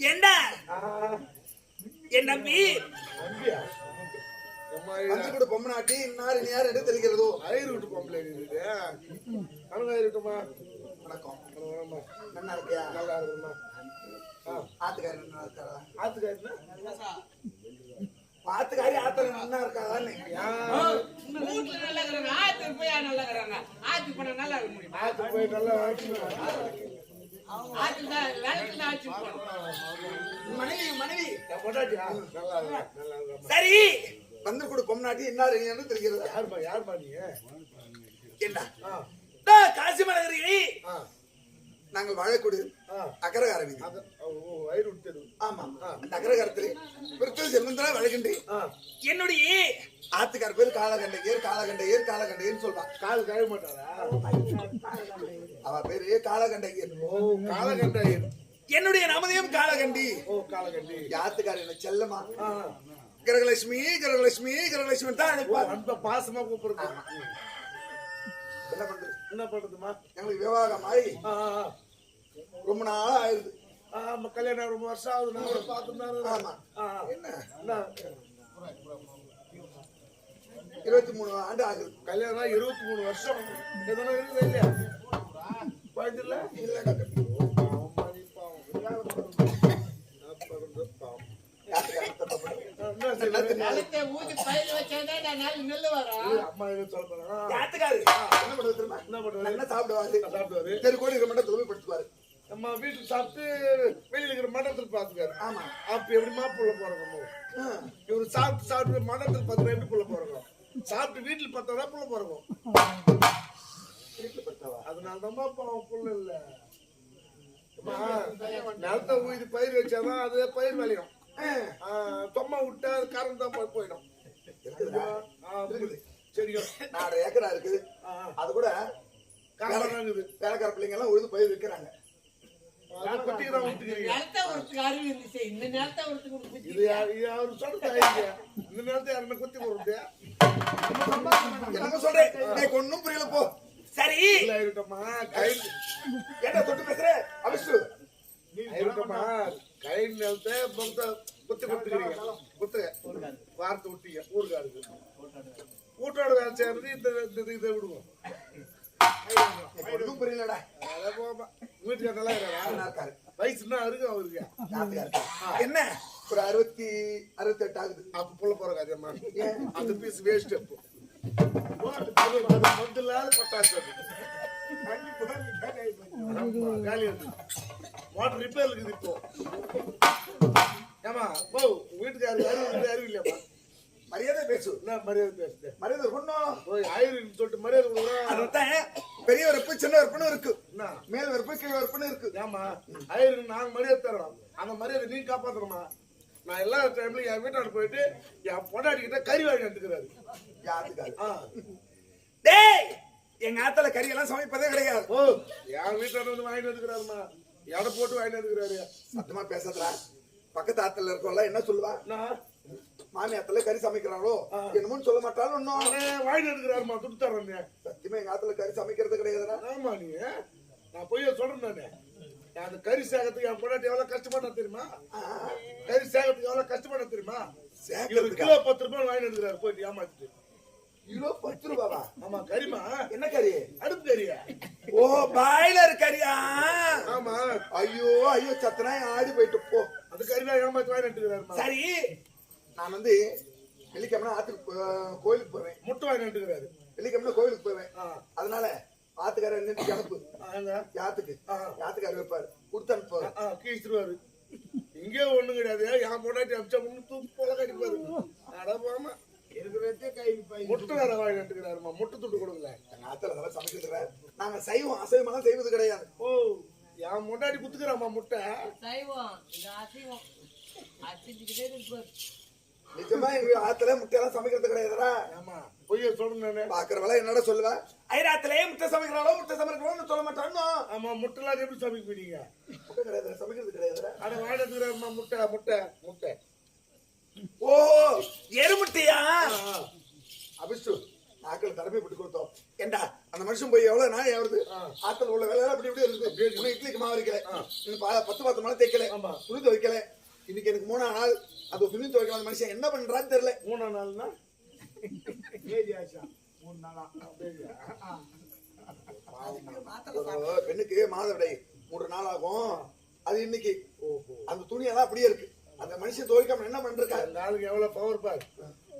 என்ன என் நம்பி வந்து கூட பொம்மனாட்டி இன்னார் இனியார் என்று தெரிகிறதோ ஐயர் விட்டு பொம்பளை கணக்கு ஆயிருக்குமா வணக்கம். நல்லா இருக்கியா? நல்லா இருக்குமா ஆத்துக்காரி நல்லா இருக்காரா ஆத்துக்காருன்னா ஆத்துக்காரி ஆத்துல நல்லா இருக்காதான்னு வீட்டுல நல்லா இருக்கிறாங்க ஆத்துக்கு போய் நல்லா இருக்கிறாங்க ஆத்துக்கு போனா நல்லா இருக்க முடியுமா? ஆத்துக்கு போய் நல்லா சரி. வந்து கூட இன்னார் இனியார் என்று தெரிகிறது. யாருப்பா யாருப்பா நீ என்ன ஆ. டா, காசி மலகிரி ஆ. நாங்கள் வாழக்கூடு ஆ. அக்கரகார வீதி வயிறு விட்டது ஆமா இந்த அக்கரகாரத்தில் பிறத்தது செல்வந்தரா வழகின்றி ஆ. என்னுடைய ஆத்துக்கார பேர் காலகண்டையர் காலகண்டையர் காலகண்டையர்னு சொல்றான் கால் கழுவ மாட்டாரா? அவ பேரு காலகண்டையர் ஓ காலகண்டாயிரு என்னுடைய நாமதேயம் காலகண்டி. ஓ காலகண்டி. ஆத்துக்காரி என்ன செல்லமா கிரகலட்சுமி கிரகலட்சுமி கிரகலட்சுமி தான் அனுப்பார் அன்ப பாசமா கூப்பிடுறது. என்ன பண்றது? என்ன பண்றதுமா எங்களுக்கு விவாகம் ஆகி ரொம்ப நாள் ஆயிருது. ஆ ஆமா கல்யாணம் ரொம்ப வருஷம் ஆகுது. நான் கூட பார்த்துருந்தாரு ஆமா. என்ன? இருபத்தி மூணு ஆண்டு ஆகுது. கல்யாணம் இருபத்தி மூணு வருஷம். எதனா இருக்குது இல்லையா? பாயிண்ட் இல்ல போறாங்க நம்ம வீட்டுக்கு சாப்பிட்டு வெளியில இருக்கிற மண்டபத்தில் பார்த்துக்காரு ஆமா. அப்ப எப்படிமா புள்ள போறோம் ஆ. இவரு சாப்பிட்டு சாப்பிட்டு மண்டபத்தில் பார்த்து எப்படி புள்ள போறோம்? சாப்பிட்டு வீட்டுல பார்த்தா புள்ள போறோம். வீட்டுல படுத்தாவா? அதனால தான் பாவம் புள்ள இல்ல. அம்மா, நிலத்தை பயிர் வச்சாதான் அது பயிர் விளையும். தொம்மா விட்டா அது கரண்ட் தான் போய் போயிடும். நாலரை ஏக்கரா இருக்குது. அது கூட வேலைக்கார பிள்ளைங்க எல்லாம் உழுது பயிர் வைக்கிறாங்க ஒண்ணும் புரியல போ. சரி. இருக்கட்டம்மா. என்ன தொட்டு பேசுற? அபிஷு இருக்கட்டம்மா கை நிலத்தை குத்தி கொடுத்துக்கிறீங்க குத்துங்க. வார்த்தை விட்டீங்க. ஊருக்காருக்கு கூட்டோட வேலை செய்யறது இந்த இந்த இதை விடுவோம். ஒண்ணும் புரியலடா. வீட்டுக்கு நல்லா இருக்காரு வயசு என்ன இருக்கு அவருக்கு. என்ன? ஒரு அறுபத்தி அறுபத்தி எட்டு ஆகுது. அப்ப புள்ள போற கதையம்மா? அந்த பீஸ் வேஸ்ட் அப்போ. மொத்த இல்லாத பட்டாசு அது. ஆமா, காலி மோட்டர் ரிப்பேர் இருக்குது இப்போ ஏமா போ வீட்டுக்காரருக்கு அறிவு இருக்கு, அறிவு இல்லையாமா மரியாதை பேசு என்ன மரியாதை பேசுது மரியாதை கொண்டோம் போய் ஆயிரம் சொல்லிட்டு மரியாதை கொடுக்குறா அதான் பெரிய வெறுப்பு சின்ன வெறுப்புன்னு இருக்கு என்ன மேல் வரப்பு கீழ் வரப்புன்னு இருக்கு ஏமா ஆயிரம் நாங்க மரியாதை தரோம் அந்த மரியாதை நீ காப்பாத்தணுமா நான் எல்லா டைம்லயும் என் வீட்டாண்டு போயிட்டு என் பொண்டாட்டி கிட்ட கறி வாங்கி எடுத்துக்கிறாரு யாத்துக்காரு டேய் எங்க ஆத்துல கறி எல்லாம் சமைப்பதே கிடையாது. ஓ என் வீட்டாண்டு வந்து வாங்கிட்டு வந்துக்கிறாருமா. எடை போட்டு வாங்கிட்டு வந்துக்கிறாரு. சத்தமா பேசாதடா. பக்கத்து ஆத்துல இருக்கோம்ல என்ன சொல்லுவா? நான் மாமி ஆத்துல கறி சமைக்கிறாளோ? என்னமோன்னு சொல்ல மாட்டாலும் இன்னும்? வாங்கிட்டு வந்துக்கிறாருமா துட்டு தர்றேன் சத்தியமா எங்க ஆத்துல கறி சமைக்கிறது கிடையாதுடா. ஆமா நீ. நான் பொய்ய சொல்றேன் நானு. அந்த கறி சேகத்துக்கு என் பொண்டாட்டி எவ்வளவு கஷ்டப்பட்டா தெரியுமா? கறி சேகத்துக்கு எவ்வளவு கஷ்டப்பட்டா தெரியுமா? சேர்க்கறதுக்கா கிலோ பத்து ரூபாய் வாங்கிட்டு வந்துக்கிறாரு போயிட்டு ஏமாத்திட்டு. கிலோ பத்து ரூபாவா? ஆமா கறிமா என்ன கறி? அடுப்பு கறியா? ஓ பாய்லர் கறியா? ஆமா. ஐயோ ஐயோ சத்தனா ஆடி போயிட்டு போ. அந்த கறி தான் ஏமாத்தி வாங்கிட்டு வந்துக்கிறாருமா சரி நான் வந்து வெள்ளிக்கிழமை ஆத்துக்கு கோயிலுக்கு போவேன். முட்டை வாங்கிட்டு வந்துக்கிறாரு வெள்ளிக்கிழமை கோயிலுக்கு போவேன். அதனால ஆத்துக்காரர் நின்று ஆங்க யாத்துக்கு. யாத்துக்காரர் வைப்பாரு. கொடுத்து அனுப்புவாரு. ஆ கீழ்ச்சிருவாரு இங்கே ஒண்ணும் கிடையாது. என் பொண்டாட்டி அமிச்சா முன்னு தூக்கு போல கடிப்பாரு அட போமா முட்டை வேற வாங்கிட்டு வந்துக்கிறாருமா முட்டை துட்டு கொடுக்கல எங்க ஆத்துல சமைக்கிறது இல்ல. நாங்க சைவம் அசைவமெல்லாம் செய்வது கிடையாது. ஓ என் முன்னாடி குத்துக்கிறாமா முட்டை. சைவம். இது அசைவம். நிஜமா எங்க ஆத்துல முட்டையெல்லாம் சமைக்கிறது கிடையாதுடா. ஆமா. பொய்ய சொல்றேன் நானு. பாக்குற வேலை என்னடா சொல்லுவ? ஐராத்திலே முட்டை சமைக்கிறாளோ முட்டை சமைக்கிறாளோ சொல்ல மாட்டானோ ஆமா முட்டைலாம் எப்படி சமைப்பீங்க? முட்டை கிடையாது சமைக்கிறது கிடையாது அட வாடத்துக்குறாருமா முட்டை முட்டை முட்டை. ஓ எருமுட்டையா அபிஷ்டு நாக்கள் தலைமை விட்டு கொடுத்தோம். ஏண்டா அந்த மனுஷன் போய் எவ்வளவு நாள் ஆகுது ஆத்துல உள்ள வேலை அப்படி இப்படி இருக்கு. இன்னும் இட்லிக்கு மாவு வைக்கல பத்து பத்து மணி தேய்க்கல. ஆமா. துணி துவைக்கல. இன்னைக்கு எனக்கு மூணா நாள். அது துணி துவைக்கல. அந்த மனுஷன் என்ன பண்றான்னு தெரியல. மூணாம் நாள்னா? மூணு நாளா பெண்ணுக்கு மாதவிடை மூன்று நாள் ஆகும். அது இன்னைக்கு. அந்த துணி எல்லாம் அப்படியே இருக்கு. அந்த மனுஷன் துவைக்காம என்ன பண்றாரு அந்த ஆளுக்கு எவ்வளவு பவர் பார்?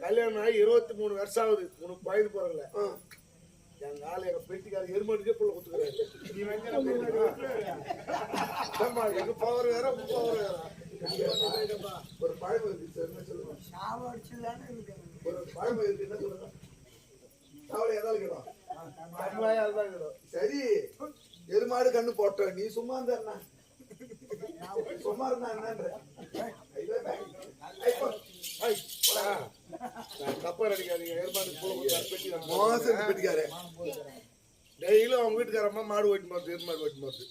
கல்யாணம் ஆகி இருபத்தி மூணு வருஷம் ஆகுது. உனக்கு பயந்து போறல எங்க ஆளு எங்க பெட்டிக்கார எருமாட்டுக்கே புள்ள குத்துக்கிறாரு. எங்க பவர் வேற பவர் வேற. ஒரு பழம் இருக்கு சொல்லுங்க? ஒரு பழம் இருக்கு என்ன சொல்லுங்க கவலை ஏதாவது இருக்கிறோம் கம்மியா தான் இருக்கிறோம் சரி. எருமாடு கண்ணு போட்டோம். நீ சும்மா இருந்தா சும்மா இருந்தா என்னன்ற? தப்பா மோசம் பெட்டிக்காரு டெய்லியும் அவங்க வீட்டுக்காரம்மா மாடு ஓட்டி போறது எருமாடு ஓட்டி போறது.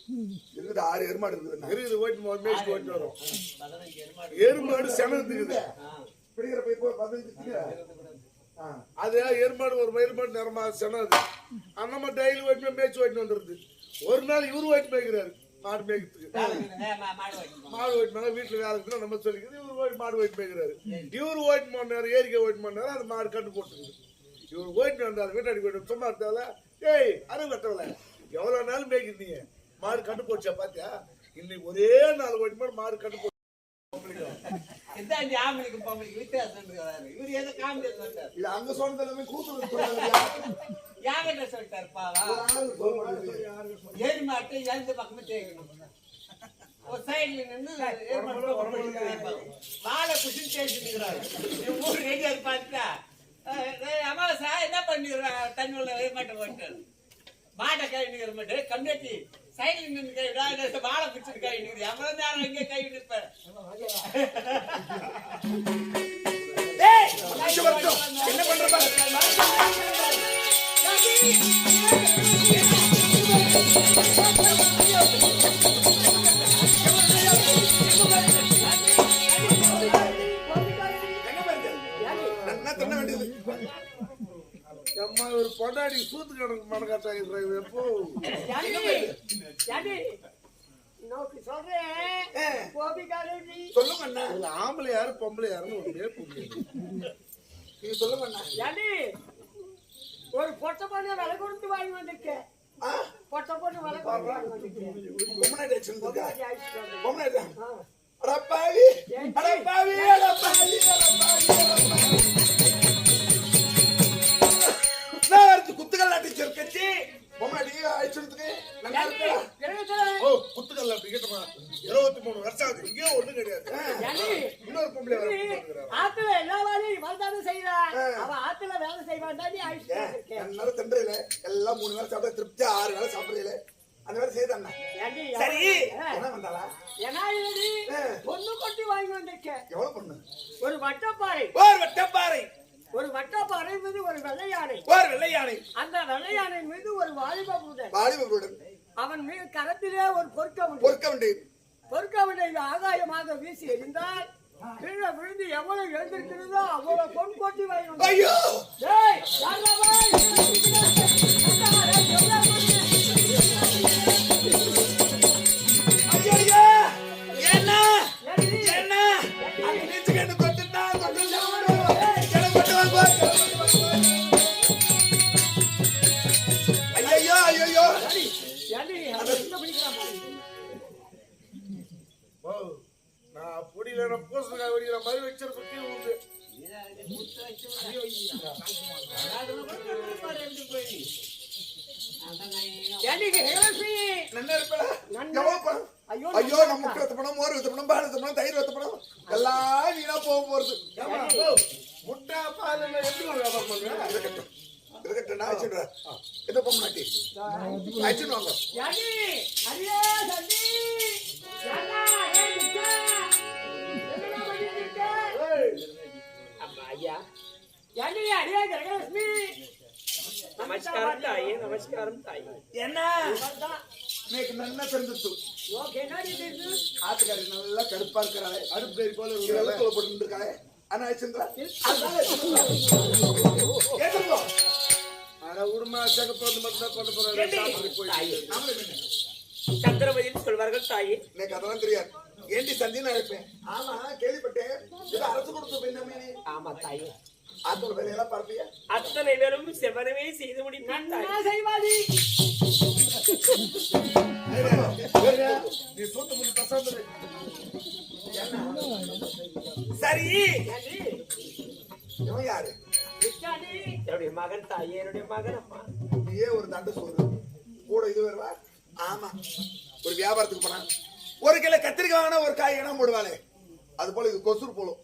இருக்குது ஆறு எருமாடு இருக்குதுண்ணா இருக்குது ஓட்டி போது மேய்ச்சி ஓட்டி வரும். எருமாடு செனத்துக்குது பிடிக்கிற போய் போய் பதினஞ்சு அது எருமாடு ஒரு எருமாடு நிறமா செனது அந்த மாதிரி டெய்லி போய் மேய்ச்சி ஓட்டி வந்துருது ஒரு நாள் இவரு ஓட்டி மேய்க்கிறாரு மாடு மேய்க்கிறதுக்கு. மாடு மேல வீட்டுல வேலை இருக்குன்னா நம்ம சொல்லிக்கிறது இவரு ஓட்டி மாடு ஓட்டி மேய்க்கிறாரு இவரு ஓட்டி போன நேரம் ஏரிக்கை ஓட்டி போன நேரம் அந்த மாடு கட்டு போட்டுருக்குது இவரு ஓட்டி வந்தாரு வீட்டாடி போயிட்டு சும்மா இருந்தால ஏய் அரு வெட்டவல எவ்வளவு நாள் மேய்க்கிறீங்க? மாடு கட்டு போச்சா பாத்தியா? இன்னைக்கு ஒரே நாள் ஓட்டி போய் மாடு கட்டு அங்க சொன்னது எல்லாமே கூத்து யார்கிட்ட சொல்லிட்டாரு பாவா? ஆளு சொல்ல மாட்டேங்குது. ஏறி மாட்டு எந்த பக்கமும் தேய்க்கணும். ஒரு சைடுல பக்கம் தேய்ப்பாங்க. வாழை இருக்கிறாரு. இவன் ஊரு ரெடியாரு பார்த்துட்டா, டேய் அமாவாசை, என்ன பண்ணிடுற தண்ணி உள்ள மாட்டை போட்டு மாட்டை கை நிற்கிற மாட்டேன் கம்யூனிட்டி சைடில் நின்று கை விடா, வாழை பிடிச்சிட்டு கை நிற்குது எவ்வளவு நேரம் இங்கே கை நிற்பேன் என்ன பண்ற பொண்டாடி சூத்து கணக்கு மனக்காட்டாங்க எப்போ? ஏ, சொல்லுங்க அண்ணா இதுல ஆம்பளை யாரு பொம்பளை யாருன்னு ஒண்ணே புரியல நீங்க சொல்லுங்க அண்ணா ஒரு பொட்டை பொண்ணு விலை கொடுத்து வாங்கி வந்திருக்கேன் பொட்டை பொண்ணு விலை கொடுத்து வாங்கி வந்திருக்கேன் அடுத்து குத்துக்கல் நாட்டி சொற்கச்சி பொம்மனாட்டி அழிச்சுறதுக்கு நல்லா இருக்கா? கிரகத்துல ஓ குத்துக்கல்ல அப்படி கேட்டமா? இருபத்தி மூணு வருஷம் ஆகுது. இங்கேயும் ஒண்ணும் கிடையாது? இன்னொரு பொம்பளை. ஆத்துல எல்லா வேலையும் தானே செய்யறா அவ ஆத்துல வேலை செய்வான் தாண்டி அழிச்சு வந்திருக்கேன் என்னால தின்றல எல்லாம் மூணு வேளை சாப்பிட்டா திருப்தி ஆறு வேளை சாப்பிடல அந்த வேலை செய்தாண்ணா சரி. என்ன வந்தாளா? ஏன்னா. பொண்ணு கொட்டி வாங்கி வந்திருக்கேன் எவ்வளவு பொண்ணு? ஒரு வட்டப்பாறை. ஓர் வட்டப்பாறை. ஒரு வட்டப்பாறை மீது ஒரு வெள்ளை யானை ஓர் வெள்ளை யானை அந்த வெள்ளை யானை மீது ஒரு வாலிப புதன். வாலிபர்களுடன் அவன் மீது கரத்திலே ஒரு பொற்க உண்டு. பொறுக்க வேண்டியது பொற்கவினை ஆகாயமாக வீசி எறிந்தால் கீழே விழுந்து எவ்வளவு எழுந்திருக்கிறதோ அவ்வளவு பொன் கொட்டி வாங்கி. ஐயோ! நான் புடியில நான் பூசணிக்காய் வெடிக்கிற மாதிரி வச்சிருக்க கீழே உண்டு. ஐயோ, நம்ம முட்டை வைத்த பணம்? மோர் வைத்த பணம்? பால் வைத்த பணம்? தயிர் வைத்த பணம்? எல்லாம் வீணா போக போறது. முட்டை பால் எல்லாம் எப்படி ஒரு வியாபாரம் பண்ணுவேன் இருக்கட்டும். நான் வச்சுடுறேன் பொம்மனாட்டி அடிச்சுட்டு வாங்க. என்னடி தெரியுது ஆத்துக்காரி நல்லா கருப்பா இருக்கிறாளே அடுப்பு போல இங்க இருக்கிறாளே. வெள்ளத்துல போட்டு இருக்காளே ஆனா வச்சுங்களா ஏற்றுக்கோ ஆனா உடுமா சகப்பு வந்து மட்டும் தான் பண்ண போறாரு. ஏண்டி? சாப்பிட்டு போயிட்டு தாயே நாமளே என்ன? சந்திரமதின்னு சொல்வார்கள் தாயே. எனக்கு அதெல்லாம் தெரியாது. ஏண்டி சந்தின்னு அழைப்பேன்? ஆமா கேள்விப்பட்டேன். இது அரசு கொடுத்த ஆமா தாயே. ஆத்தோட வேலையெல்லாம் பார்ப்பியா? அத்தனை பேரும் செவனமே செய்து முடிப்பேன் செய்வாதி. நீ சூத்து முடி பசாந்து சரி? இவன் யாரு. என்னுடைய மகன் தாயே என்னுடைய மகன் அம்மா. நீயே ஒரு தண்டு சோறு கூட இது வருவா? ஆமா. ஒரு வியாபாரத்துக்கு போனா? ஒரு கிலோ கத்திரிக்காய் வாங்கினா ஒரு காய் இடம் போடுவாளே. அது போல இது கொசுறு போலும்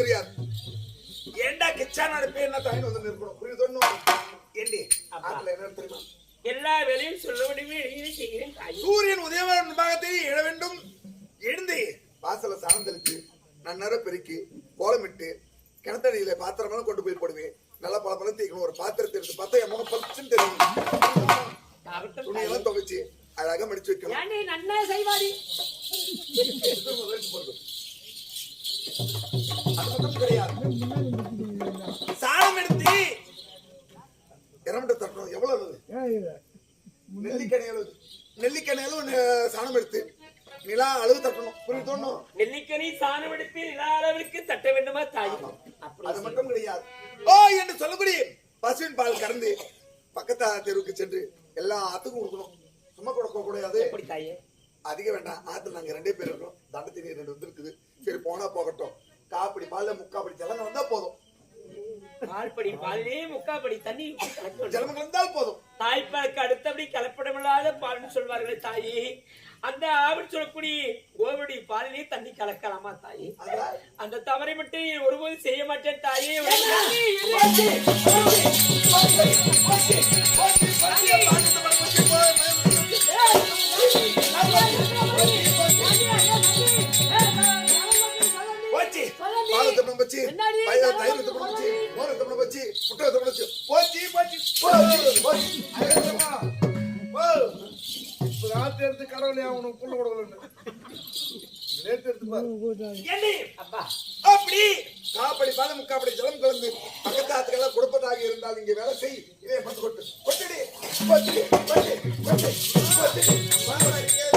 தெரியாது. ஏண்டா கிச்சான் அடுப்பே என்ன தாயின் வந்து நிற்கணும்? புரியுது ஏண்டி? ஆத்துல என்ன தெரியுமா? எல்லா வேலையும் சொல்ல முடியுமே எழுதி செய்கிறேன் தாயே. சூரியன் உதயமான பாகத்தை எழ வேண்டும். எழுந்து வாசல சாணம் தெளிச்சு நன்னர பெருக்கி கோலமிட்டு கிணத்தடியில பாத்திரமெல்லாம் கொண்டு போய் போடுவேன். நல்லா பல பழம் ஒரு பாத்திரத்தை எடுத்து பார்த்தா என் சும்மா கொடுக்க கூடாது எப்படி தாயே அதிக வேண்டாம் ஆத்துல நாங்க ரெண்டே பேர் இருக்கோம் தண்டை தண்ணி ரெண்டு வந்து இருக்குது சரி போனா போகட்டும் காப்படி பால்ல முக்காப்படி ஜலம் வந்தா போதும் பால்படி பாலே முக்காப்படி தண்ணி. ஜலம் கலந்தால் போதும் தாய்ப்பாலுக்கு அடுத்தபடி கலப்படமில்லாத பால்னு சொல்வார்கள் தாயே அந்த ஆவல் சொல்லக்கூடிய கோவடி பாலிலே தண்ணி கலக்கலாமா தாயே அந்த தவறை மட்டும் ஒருபோது செய்ய மாட்டேன் தாயே போச்சு சொல்லி. பால் தப்பணம் கடவுளே அவனுக்கு புள்ள கொடுக்கலன்னு. நேத்து எடுத்து பாரு. ஏண்டி? அப்பா. அப்படி. காப்படி பால முக்காப்படி ஜலம் கலந்து பக்கத்து ஆத்துக்கெல்லாம் கொடுப்பதாக இருந்தால் இங்க வேலை செய். இதே பத்து கொட்டு. கொட்டுடி. கொட்டு கொட்டு கொட்டு கொட்டு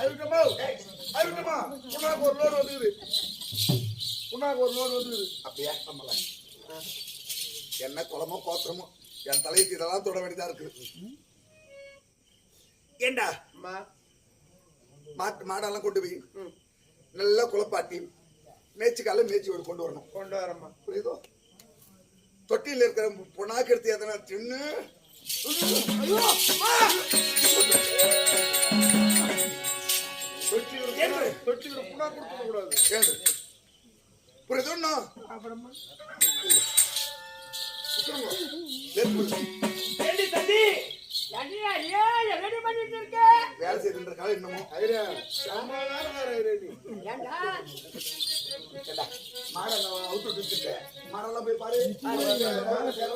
அழுட்டமா அழுட்டமா உனக்கு ஒரு லோடு வந்துக்குது உனக்கு ஒரு லோடு வந்துக்குது அப்படியா? ஆமால என்ன குளமோ கோத்திரமோ என் தலைக்கு இதெல்லாம் தொட வேண்டியதா இருக்குது ஏண்டா? மாட்டு மாடெல்லாம் கொண்டு போய் நல்லா குளப்பாட்டி மேய்ச்சிக்கால மேய்ச்சி ஒரு கொண்டு வரணும். கொண்டு வரமா புரியுதோ? தொட்டியில் இருக்கிற பொண்ணாக்கு எடுத்து எதனா தின்னு? இன்னும்? அப்புறமா வேலை செய்துன்ற காலம் என்னமோ ஐயா மாடெல்லாம் அவுத்து விட்டுட்டு மாடெல்லாம் போய் பாரு வேலை